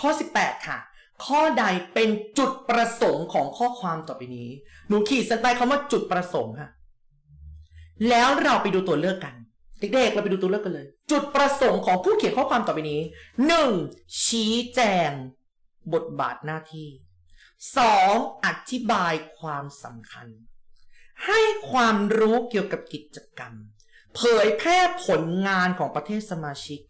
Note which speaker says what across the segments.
Speaker 1: ข้อ 18 ค่ะ ข้อใดเป็นจุดประสงค์ของข้อความต่อไปนี้ หนูขีดเส้นใต้คำว่าจุดประสงค์ค่ะ แล้วเราไปดูตัวเลือกกัน เด็กๆ เราไปดูตัวเลือกกันเลย จุดประสงค์ของผู้เขียนข้อความต่อไปนี้ 1. ชี้แจง บทบาทหน้าที่ 2. อธิบายความสำคัญ ให้ความรู้เกี่ยวกับกิจกรรม เผยแพร่ผลงานของประเทศสมาชิก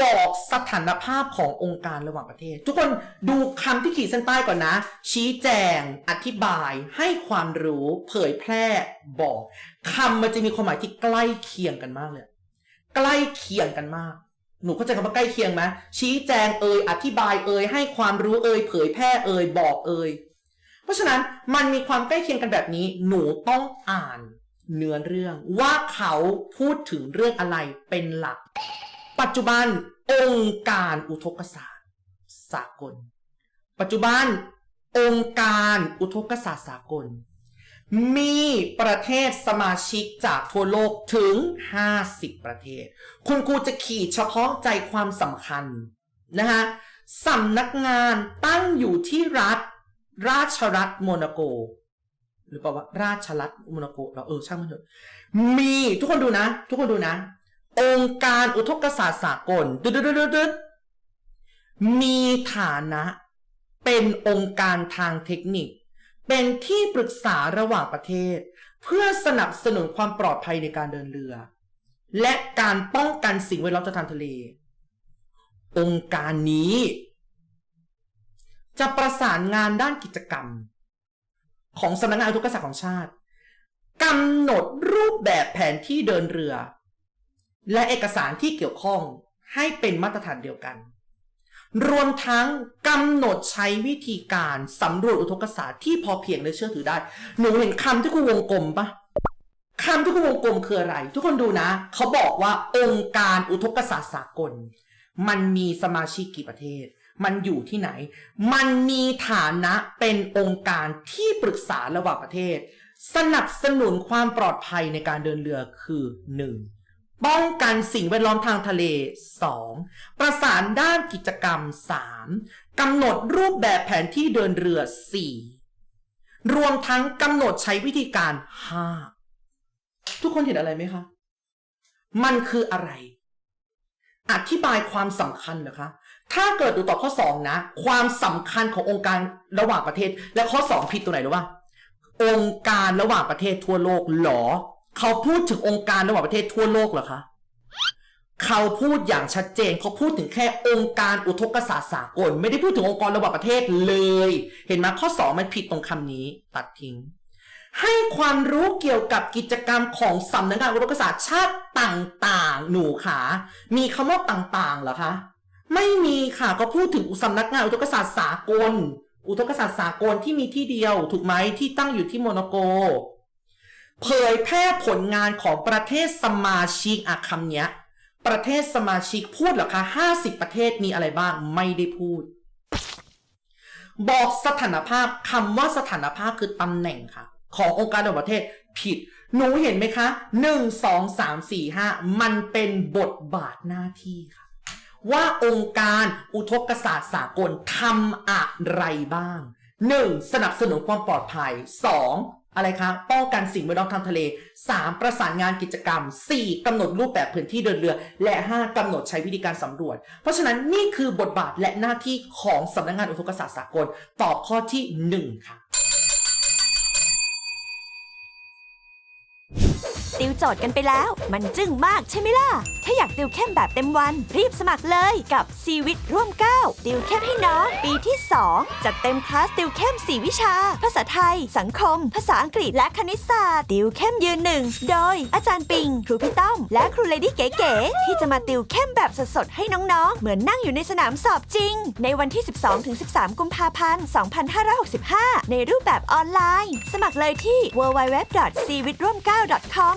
Speaker 1: บอกสถานภาพขององค์การระหว่างประเทศ ทุกคนดูคำที่ขีดเส้นใต้ก่อนนะ ชี้แจง อธิบาย ให้ความรู้เผยแพร่บอกคำมันจะมีความหมายที่ใกล้เคียงกันมากเลย ใกล้เคียงกันมาก หนูเข้าใจคำว่าใกล้เคียงไหมชี้แจงเอ่ยอธิบายเอ่ยให้ความรู้เอ่ยเผยแพร่เอ่ยบอกเอ่ยเพราะฉะนั้นมันมีความใกล้เคียงกันแบบนี้ หนูต้องอ่านเนื้อเรื่องว่าเขาพูดถึงเรื่องอะไรเป็นหลัก ปัจจุบันองค์การอุทกศาสตร์สากล ปัจจุบันองค์การอุทกศาสตร์สากล มีประเทศสมาชิกจากทั่วโลกถึง 50 ประเทศ คุณครูจะขีดเฉพาะใจความสำคัญนะฮะสำนักงานตั้งอยู่ที่รัฐ ราชรัฐโมนาโก หรือเปล่าวะราชรัฐโมนาโกเราเออช่างมันเถอะมีทุกคนดูนะ ทุกคนดูนะ องค์การอุทกศาสตร์สากลดึดดดดมีฐานะเป็นองค์การทางเทคนิค เป็นที่ปรึกษาระหว่างประเทศ เพื่อสนับสนุนความปลอดภัยในการเดินเรือ และการป้องกันสิ่งแวดล้อมทางทะเล องค์การนี้ จะประสานงานด้านกิจกรรม ของสำนักงานอุทกศาสตร์ของชาติกำหนดรูปแบบแผนที่เดินเรือ และเอกสารที่เกี่ยวข้องให้เป็นมาตรฐานเดียวกัน รวมทั้งกำหนดใช้วิธีการสำรวจอุทกศาสตร์ที่พอเพียงและเชื่อถือได้ หนูเห็นคำที่ครูวงกลมปะคำที่ครูวงกลมคืออะไร ทุกคนดูนะ เขาบอกว่าองค์การอุทกศาสตร์สากล มันมีสมาชิกกี่ประเทศ มันอยู่ที่ไหน มันมีฐานะเป็นองค์การที่ปรึกษาระหว่างประเทศ สนับสนุนความปลอดภัยในการเดินเรือคือ 1. ป้องกันสิ่งแวดล้อมทางทะเล 2. ประสานด้านกิจกรรม 3. กำหนดรูปแบบแผนที่เดินเรือ 4. รวมทั้งกำหนดใช้วิธีการ 5. ทุกคนเห็นอะไรไหมคะ มันคืออะไร อธิบายความสำคัญเหรอคะ ถ้าเกิดดูตอบข้อ 2 นะ ความสำคัญขององค์การระหว่างประเทศ และข้อ 2 ผิดตัวไหนหรู้ป่ะองค์การระหว่างประเทศทั่วโลกหรอ เขาพูดถึงองค์การระหว่างประเทศทั่วโลกเหรอคะ เขาพูดอย่างชัดเจนเขาพูดถึงแค่องค์การอุทกศาสตร์สากล ไม่ได้พูดถึงองค์กรระหว่างประเทศเลย เห็นไหมข้อ 2 มันผิดตรงคำนี้ ตัดทิ้ง ให้ความรู้เกี่ยวกับกิจกรรมของสำนักงานอุทกศาสตร์ชาติต่างๆ หนูขามีคำว่าต่างๆเหรอคะ ไม่มีค่ะก็พูดถึงสำนักงานอุทกศาสตร์สากลอุทกศาสตร์สากลที่มีที่เดียวถูกไหมที่ตั้งอยู่ที่โมนาโก เผยแพร่ผลงานของประเทศสมาชิกอะคำเนี้ย ประเทศสมาชิกพูดหรอคะห้าสิบประเทศมีอะไรบ้างไม่ได้พูด บอกสถานภาพคำว่าสถานภาพคือตำแหน่งค่ะ ขององค์การระหว่างประเทศผิด หนูเห็นไหมคะหนึ่งสองสามสี่ห้ามันเป็นบทบาทหน้าที่ค่ะ ว่าองค์การอุทกศาสตร์สากลทำอะไรบ้าง 1. สนับสนุนความปลอดภัย 2. อะไรคะ ป้องกันสิ่งแวดล้อมทางทะเล 3. ประสานงานกิจกรรม 4. กำหนดรูปแบบพื้นที่เดินเรือ และ 5. กำหนดใช้วิธีการสำรวจ เพราะฉะนั้นนี่คือบทบาทและหน้าที่ของสำนักงานอุทกศาสตร์สากล ตอบข้อที่ 1 ค่ะ
Speaker 2: ติวโจทย์กันไปแล้ว มันจึ้งมากใช่ไหมล่ะ ถ้าอยากติวเข้มแบบเต็มวัน รีบสมัครเลยกับซีวิตร่วม9ติวเข้มให้น้องปีที่ 2 จัดเต็มคลาสติวเข้ม 4 วิชา ภาษาไทย สังคม ภาษาอังกฤษและคณิตศาสตร์ ติวเข้มยืนหนึ่งโดย อาจารย์ปิง ครูพี่ต้อม และครูเลดี้เก๋ๆที่จะมาติวเข้มแบบสดๆให้น้องๆ เหมือนนั่งอยู่ในสนามสอบจริง ในวันที่ 12-13 กุมภาพันธ์ 2565 ในรูปแบบออนไลน์ สมัครเลยที่ www.cvitroml9.com